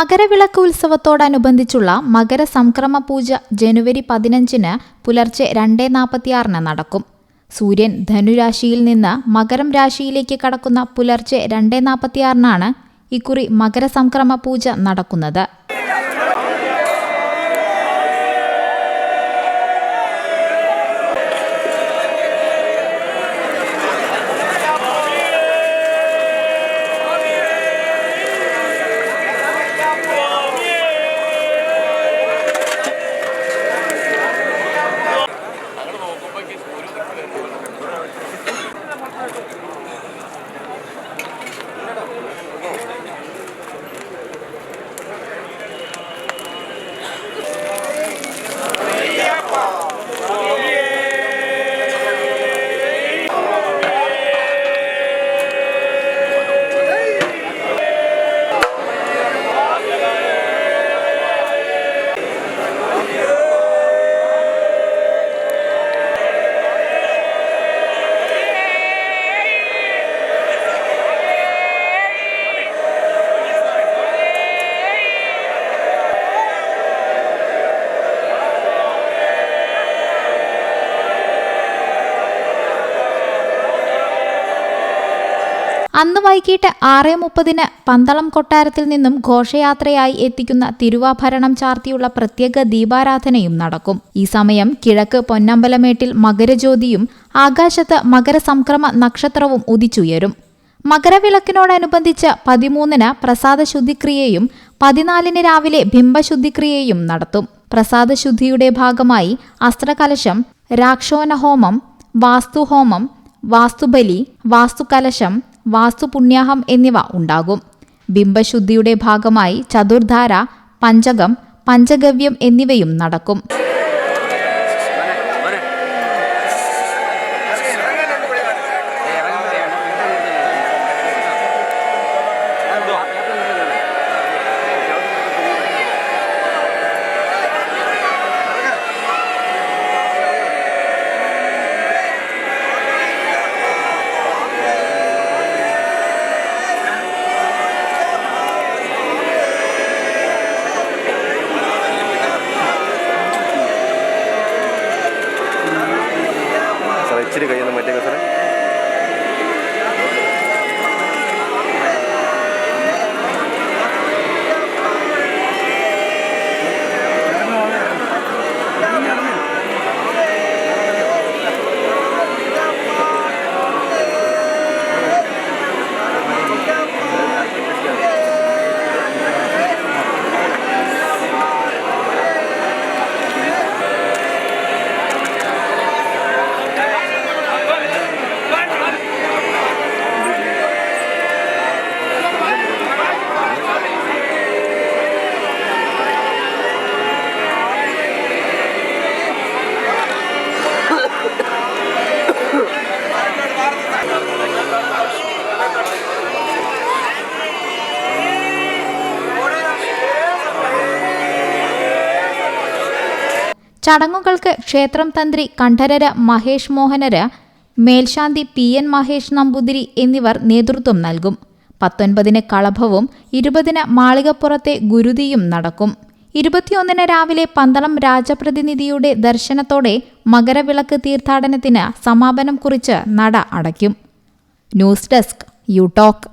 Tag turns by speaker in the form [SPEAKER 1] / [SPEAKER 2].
[SPEAKER 1] മകരവിളക്ക് ഉത്സവത്തോടനുബന്ധിച്ചുള്ള മകര സംക്രമ പൂജ ജനുവരി പതിനഞ്ചിന് പുലർച്ചെ രണ്ടേ നാൽപ്പത്തിയാറിന് നടക്കും. സൂര്യൻ ധനുരാശിയിൽ നിന്ന് മകരം രാശിയിലേക്ക് കടക്കുന്ന പുലർച്ചെ രണ്ടേ നാൽപ്പത്തിയാറിനാണ് ഇക്കുറി മകരസംക്രമ പൂജ നടക്കുന്നത്. അന്ന് വൈകിട്ട് ആറ് മുപ്പതിന് പന്തളം കൊട്ടാരത്തിൽ നിന്നും ഘോഷയാത്രയായി എത്തിക്കുന്ന തിരുവാഭരണം ചാർത്തിയുള്ള പ്രത്യേക ദീപാരാധനയും നടക്കും. ഈ സമയം കിഴക്ക് പൊന്നമ്പലമേട്ടിൽ മകരജ്യോതിയും ആകാശത്ത് മകരസംക്രമ നക്ഷത്രവും ഉദിച്ചുയരും. മകരവിളക്കിനോടനുബന്ധിച്ച് പതിമൂന്നിന് പ്രസാദ ശുദ്ധിക്രിയയും പതിനാലിന് രാവിലെ ബിംബശുദ്ധിക്രിയയും നടത്തും. പ്രസാദ ശുദ്ധിയുടെ ഭാഗമായി അസ്ത്രകലശം രാക്ഷോനഹോമം വാസ്തുഹോമം വാസ്തുബലി വാസ്തുകലശം വാസ്തുപുണ്യാഹം എന്നിവ ഉണ്ടാകും. ബിംബശുദ്ധിയുടെ ഭാഗമായി ചതുർധാര പഞ്ചകം പഞ്ചഗവ്യം എന്നിവയും നടക്കും.
[SPEAKER 2] സാറേ ഇച്ചിരി കയ്യൊന്ന് മാറ്റിയേക്കാം സാറേ
[SPEAKER 1] ചടങ്ങുകൾക്ക് ക്ഷേത്രം തന്ത്രി കണ്ഠരര് മഹേഷ് മോഹനര് മേൽശാന്തി പി എൻ മഹേഷ് നമ്പൂതിരി എന്നിവർ നേതൃത്വം നൽകും. പത്തൊൻപതിന് കളഭവും ഇരുപതിന് മാളികപ്പുറത്തെ ഗുരുതിയും നടക്കും. ഇരുപത്തിയൊന്നിന് രാവിലെ പന്തളം രാജപ്രതിനിധിയുടെ ദർശനത്തോടെ മകരവിളക്ക് തീർത്ഥാടനത്തിന് സമാപനം കുറിച്ച് നട അടയ്ക്കും. News desk you talk